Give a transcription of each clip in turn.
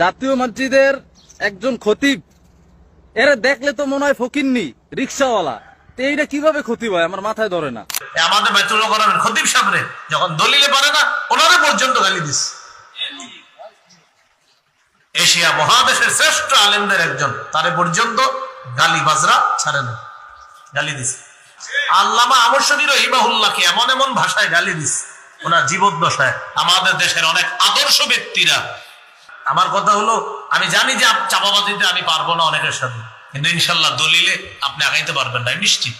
জাতীয় মসজিদের একজন খতিব। এরা দেখলে তো মনে হয় ফকিন্নি, রিক্সাওয়ালা। এইটা কীভাবে খতিব হয়? আমার মাথায় ধরে না। আমাদের করার খতিব সামনে যখন দলিলে পারে না পর্যন্ত গালি দিস। এশিয়া মহাদেশের শ্রেষ্ঠ আলেমদের একজন, তারে পর্যন্ত গালি বাজরা ছাড়ে না। গালি দিস। আল্লামা আমরশরীর ইবাহুল্লাহকে এমন এমন ভাষায় গালি দিস, ওনার জীবদ্দশায়। আমাদের দেশের অনেক আদর্শ ব্যক্তিরা আমার কথা হলো, আমি জানি যে চাপাবাজিতে আমি পারব না অনেকের সাথে। কিন্তু ইনশাল্লাহ দলিলে আপনি আগাইতে পারবেন না, নিশ্চিত।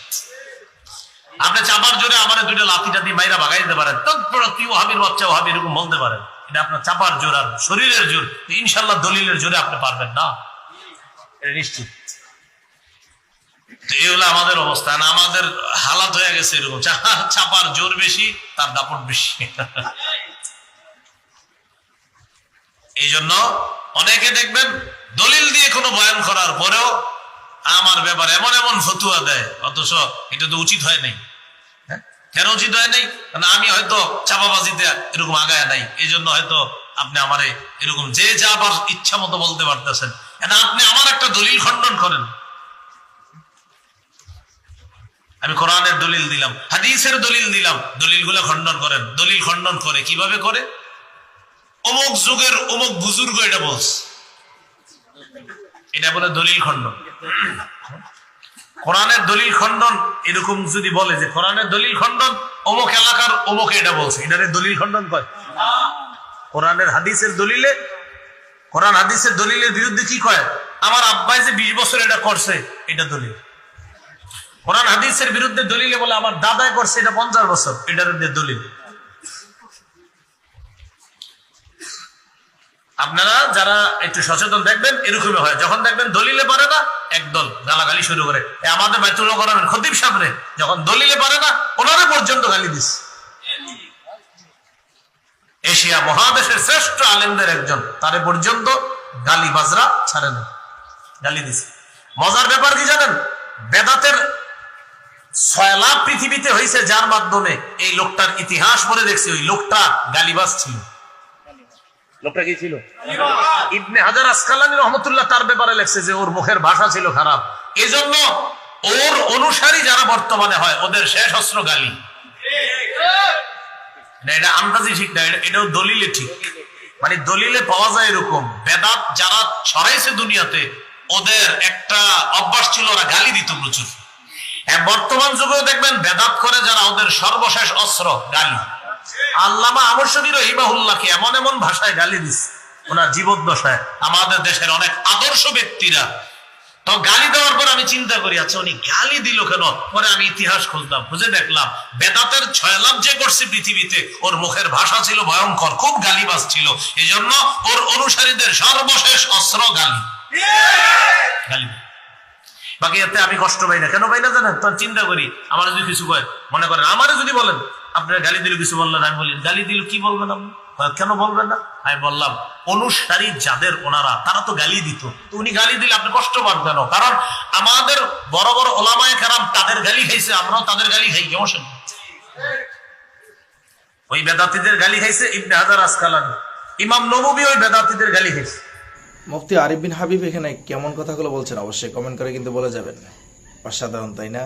আপনি চাপার জোরে আমার দুইটা লাঠিটা দিয়ে মাইরা ভাগাই দিতে পারেন। তৎপর কি ওহাবির বাচ্চা ওহাবি এরকম বলতে পারেন? এটা আপনার চাপার জোর আর শরীরের জোর। ইনশাল্লাহ দলিলের জোরে আপনি পারবেন না। নিশ্চিত। তো এই হলো আমাদের অবস্থা। না, আমাদের হালাত হয়ে গেছে এরকম। চাপার জোর বেশি, তার দাপট বেশি। এই জন্য অনেকে দেখবেন দলিল দিয়ে কোনো বয়ান করার পরেও আমার ব্যাপারে এমন এমন ফতুয়া দেয়, অথচ এটা তো উচিত হয় নাই। হ্যাঁ? কেন উচিত হয় নাই? কারণ আমি হয়তো চাপাবাজিতে এরকম আগায় নাই এই জন্য হয়তো আপনি আমারে এরকম যে যা ইচ্ছা মতো বলতে পারতেছেন। আপনি আমার একটা দলিল খণ্ডন করেন? আমি কোরআনের দলিল দিলাম, হাদিসের দলিল দিলাম, দলিলগুলো খণ্ডন করেন। দলিল খণ্ডন করে কীভাবে করে? অমুক যুগের অমুক বুজুর্গ এটা বলছে এটা বলে দলিল খণ্ডন কোরআনের দলিল খণ্ডন এরকম যদি বলে যে কোরআনের দলিল খণ্ডন অমুক এলাকার অমুক এটা বলছে, এটারে দলিল খণ্ডন কয়। কোরআনের হাদিসের দলিলে, কোরআন হাদিসের দলিলের বিরুদ্ধে কি কয়? আমার আব্বাই যে বিশ বছর এটা করছে, এটা দলিল। কোরআন হাদিসের বিরুদ্ধে দলিলে বলে আমার দাদাই করছে, এটা পঞ্চাশ বছর, এটার দলিল। আপনারা যারা একটু সচেতন দেখবেন, এরকমই হয়। যখন দেখবেন দলিলে পারে না, একদল গালাগালি শুরু করে। আমাদের বাইতুল করার খতিব সামনে যখন দলিলে পারে না, ওনারা পর্যন্ত গালি দিস। এশিয়া মহাদেশের শ্রেষ্ঠ আলেমদের একজন, তারে পর্যন্ত গালি বাজরা ছাড়ে না। গালি দিস। মজার ব্যাপার কি জানেন? বেদাতের ছয় লাখ পৃথিবীতে হয়েছে যার মাধ্যমে এই লোকটার ইতিহাস পড়ে দেখছি, ওই লোকটা গালিবাজ ছিল। লোকটা কি ছিল? ইবনে হাজার আসকালানি রহমতুল্লাহ তার ব্যাপারে লেখছে যে ওর মুখের ভাষা ছিল খারাপ। এজন্য ওর অনুসারী যারা বর্তমানে হয় ওদের শেষ অস্ত্র গালি এটা আন্দাজি ঠিক না এটাও দলিলে ঠিক। মানে দলিলে পাওয়া যায় এরকম বেদাত যারা ছড়াইছে দুনিয়াতে ওদের একটা অভ্যাস ছিল ওরা গালি দিত প্রচুর। হ্যাঁ, বর্তমান যুগেও দেখবেন বেদাত করে যারা ওদের সর্বশেষ অস্ত্র গালি। আল্লামা আমরশরীর হিমাহুল্লাহকে এমন এমন ভাষায় গালি দিস ওনার জীবদ্দশায়। আমাদের দেশের অনেক আদর্শ ব্যক্তিরা। তো গালি দেওয়ার পর আমি চিন্তা করি আচ্ছা উনি গালি দিল কেন? পরে আমি ইতিহাস খুঁজলাম, খুঁজে দেখলাম, বেদাতের ছয় লাভ যে করছে পৃথিবীতে, ওর মুখের ভাষা ছিল ভয়ঙ্কর, খুব গালিবাজ ছিল। এই জন্য ওর অনুসারীদের সর্বশেষ অস্ত্র গালি। গালি বাকি এতে আমি কষ্ট পাই না। কেন পাই না জানেন? তখন চিন্তা করি, আমার যদি কিছু কয়, মনে করেন, আমারে যদি বলেন আপনারা গালি দিল কিছু বললেন আমি বলি গালি দিল কি বলবেন আপনি? কেন বলবেন না? আমি বললাম, অনুসারী যাদের ওনারা, তারা তো গালি দিত। তো উনি গালি দিলে আপনি কষ্ট পান কেন কারণ আমাদের বড় বড় ওলামায় খারাপ তাদের গালি খাইছে, আমরাও তাদের গালি খাই, কেমন ওই বেদাতিদের গালি খাইছে ইবনে হাজার আসকালানি। ইমাম নবী ওই বেদাতিদের গালি খাইছে। মুফতি আরিফ বিন হাবিব এখানে কেমন কথাগুলো বলছেন? অবশ্যই কমেন্ট করে কিন্তু বলে যাবেন। অসাধারণ, তাই না?